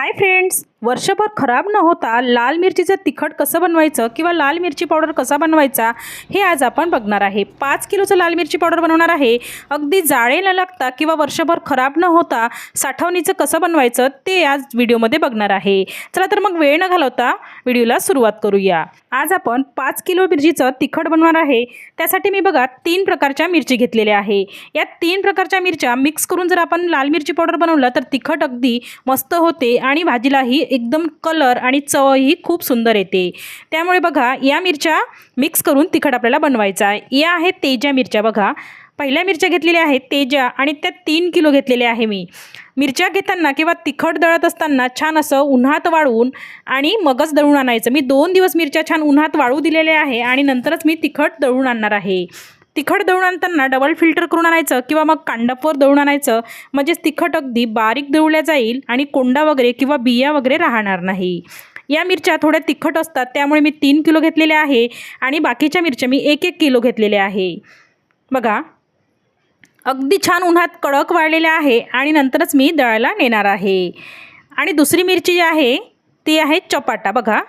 Hi friends वर्षभर खराब न होता लाल मिरचीचं तिखट कसं बनवायचं किंवा लाल मिरची पावडर कसा बनवायचा हे आज आपण बघणार आहे. पाच किलोचं लाल मिरची पावडर बनवणार आहे. अगदी जाळे न लागता किंवा वर्षभर खराब न होता साठवणीचं कसं बनवायचं ते आज व्हिडिओमध्ये बघणार आहे. चला तर मग वेळ न घालवता व्हिडिओला सुरुवात करूया. आज आपण पाच किलो मिरचीचं तिखट बनवणार आहे. त्यासाठी मी बघा तीन प्रकारच्या मिरची घेतलेल्या आहे. या तीन प्रकारच्या मिरच्या मिक्स करून जर आपण लाल मिरची पावडर बनवलं तर तिखट अगदी मस्त होते आणि भाजीलाही एकदम कलर आणि चवही खूप सुंदर येते. त्यामुळे बघा या मिरच्या मिक्स करून तिखट आपल्याला बनवायचा आहे. या आहेत तेजा मिरच्या बघा. पहिल्या मिरच्या घेतलेल्या आहेत तेजा आणि त्या तीन किलो घेतलेल्या आहे मी. मिरच्या घेताना किंवा तिखट दळत असताना छान असं उन्हात वाळवून आणि मगच दळून आणायचं. मी दोन दिवस मिरच्या छान उन्हात वाळू दिलेल्या आहे आणि नंतरच मी तिखट दळून आणणार आहे. तिखट दळून आणताना डबल फिल्टर करून आणायचं किंवा मग कांडपवर दळून आणायचं. म्हणजेच तिखट अगदी बारीक दळल्या जाईल आणि कोंडा वगैरे किंवा बिया वगैरे राहणार नाही. या मिरच्या थोड्या तिखट असतात त्यामुळे मी तीन किलो घेतलेल्या आहे आणि बाकीच्या मिरच्या मी एक एक किलो घेतलेल्या आहे. बघा अगदी छान उन्हात कडक वाळलेल्या आहे आणि नंतरच मी दळायला नेणार आहे. आणि दुसरी मिरची जी आहे ती आहे चपाटा. बघा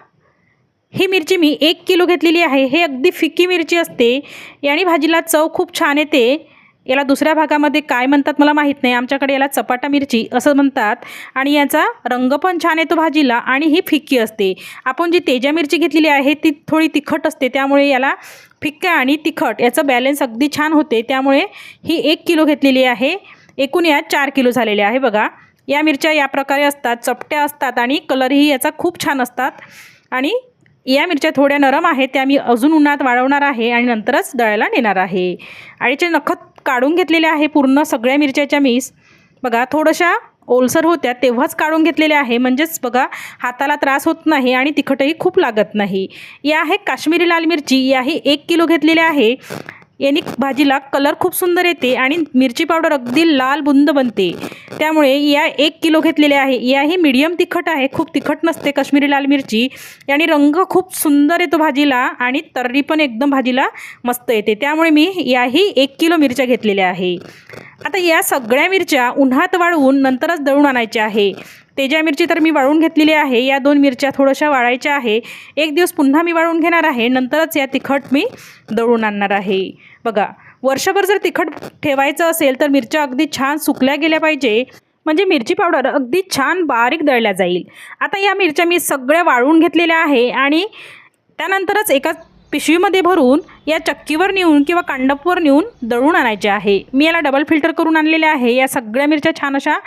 ही मिरची मी एक किलो घेतलेली आहे. हे अगदी फिक्की मिरची असते. याने भाजीला चव खूप छान येते. याला दुसऱ्या भागामध्ये काय म्हणतात मला माहीत नाही. आमच्याकडे याला चपाटा मिरची असं म्हणतात. आणि याचा रंग पण छान येतो भाजीला आणि ही फिक्की असते. आपण जी तेजा मिरची घेतलेली आहे ती थोडी तिखट असते. त्यामुळे याला फिक्का आणि तिखट याचं बॅलन्स अगदी छान होते. त्यामुळे ही एक किलो घेतलेली आहे. एकूण या चार किलो झालेल्या आहे बघा. या मिरच्या या प्रकारे असतात चपट्या असतात आणि कलरही याचा खूप छान असतात. आणि या मिरच्या थोड्या नरम आहेत त्या मी अजून उन्हात वाळवणार आहे आणि नंतरच दळायला नेणार आहे. आळीचे नखत काढून घेतलेले आहे पूर्ण सगळ्या मिरच्याच्या मीस. बघा थोड्याशा ओलसर होत्या तेव्हाच काढून घेतलेल्या आहे. म्हणजेच बघा हाताला त्रास होत नाही आणि तिखटही खूप लागत नाही. या आहे काश्मीरी लाल मिरची याही एक किलो घेतलेल्या आहे. यांनी भाजीला कलर खूप सुंदर येते आणि मिरची पावडर अगदी लाल बुंद बनते. त्यामुळे या एक किलो घेतलेले आहे. याही मीडियम तिखट आहे. खूप तिखट नसते काश्मीरी लाल मिरची. याने रंग खूप सुंदर येतो भाजीला आणि तर्री पण एकदम भाजीला मस्त येते. त्यामुळे मी याही एक किलो मिरच्या घेतलेल्या आहे. आता या सगळ्या मिरच्या उन्हात वाळवून नंतरच दळून आणायच्या आहे. तेजा मिरची तर मी वाळून घेतलेली आहे या दोन मिरच्या थोड्याशा वाळायच्या आहे. एक दिवस पुन्हा मी वाळून घेणार आहे. नंतरच या तिखट मी दळून आणणार आहे. बघा वर्षभर जर तिखट ठेवायचं असेल तर मिरच्या अगदी छान सुकल्या गेल्या पाहिजे. म्हणजे मिरची पावडर अगदी छान बारीक दळल्या जाईल. आता या मिरच्या मी सगळ्या वाळून घेतलेल्या आहे आणि त्यानंतरच एका पिशवीमध्ये भरून या चक्कीवर नेऊन किंवा कांडपवर नेऊन दळून आणायचे आहे. मी याला डबल फिल्टर करून आणलेले आहे. या सगळ्या मिरच्या छान अशा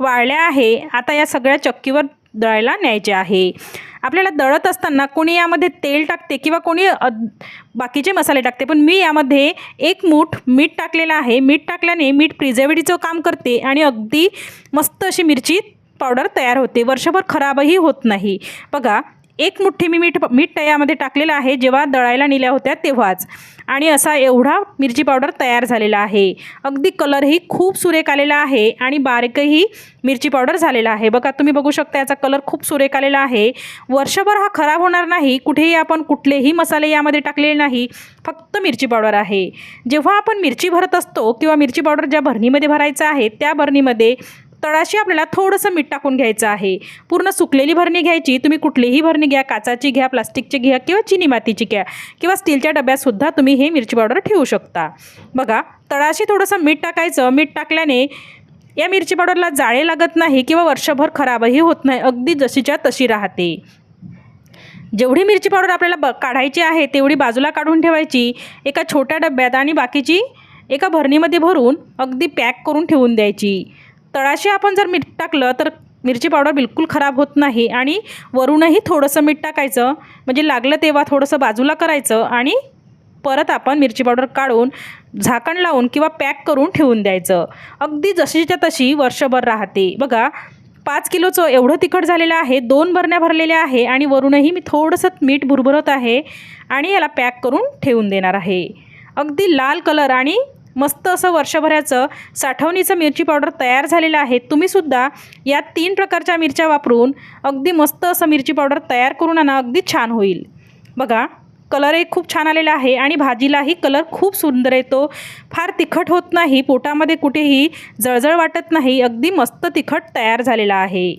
वाळल्या आहे. आता या सगळ्या चक्कीवर दळायला न्यायचे आहे. आपल्याला दळत असताना कोणी यामध्ये तेल टाकते किंवा कोणी अद बाकीचे मसाले टाकते पण मी यामध्ये एक मूठ मीठ टाकलेलं आहे. मीठ टाकल्याने मीठ प्रिझर्वेटिव्हचं काम करते आणि अगदी मस्त अशी मिरची पावडर तयार होते. वर्षभर खराबही होत नाही. बघा एक मुठ्ठी मी मीठ मीठ यामध्ये टाकलेलं आहे. जेव्हा दळायला नेल्या होत्या तेव्हाच. आणि असा एवढा मिरची पावडर तयार झालेला आहे. अगदी कलरही खूप सुरेख आलेला आहे आणि बारीकही मिरची पावडर झालेला आहे. बघा तुम्ही बघू शकता याचा कलर खूप सुरेख आलेला आहे. वर्षभर हा खराब होणार नाही. कुठेही आपण कुठलेही मसाले यामध्ये टाकलेले नाही. फक्त मिरची पावडर आहे. जेव्हा आपण मिरची भरत असतो किंवा मिरची पावडर ज्या भरणीमध्ये भरायचं आहे त्या भरणीमध्ये तळाशी आपल्याला थोडंसं मीठ टाकून घ्यायचं आहे. पूर्ण सुकलेली भरणी घ्यायची. तुम्ही कुठलीही भरणी घ्या. काचाची घ्या प्लास्टिकची घ्या किंवा चिनी मातीची घ्या किंवा स्टीलच्या डब्यातसुद्धा तुम्ही हे मिरची पावडर ठेवू शकता. बघा तळाशी थोडंसं मीठ टाकायचं. मीठ टाकल्याने या मिरची पावडरला जाळे लागत नाही किंवा वर्षभर खराबही होत नाही. अगदी जशीच्या तशी राहते. जेवढी मिरची पावडर आपल्याला ब काढायची आहे तेवढी बाजूला काढून ठेवायची. एका छोट्या डब्यात आणि बाकीची एका भरणीमध्ये भरून अगदी पॅक करून ठेवून द्यायची. तळाशी आपण जर मीठ टाकलं तर मिरची पावडर बिलकुल खराब होत नाही आणि वरूनही थोडंसं मीठ टाकायचं. म्हणजे लागलं तेव्हा थोडंसं बाजूला करायचं आणि परत आपण मिरची पावडर काढून झाकण लावून किंवा पॅक करून ठेवून द्यायचं. अगदी जशीच्या तशी वर्षभर राहते. बघा पाच किलोचं एवढं तिखट झालेलं आहे दोन भरण्या भरलेल्या आहे आणि वरूनही मी थोडंसं मीठ भुरभरत आहे आणि याला पॅक करून ठेवून देणार आहे. अगदी लाल कलर आणि मस्त असं वर्षभराचं साठवणीचं मिरची पावडर तयार झालेलं आहे. तुम्हीसुद्धा या तीन प्रकारच्या मिरच्या वापरून अगदी मस्त असं मिरची पावडर तयार करून आणा अगदी छान होईल. बघा कलरही खूप छान आलेला आहे आणि भाजीलाही कलर खूप सुंदर येतो फार तिखट होत नाही पोटामध्ये कुठेही जळजळ वाटत नाही अगदी मस्त तिखट तयार झालेला आहे.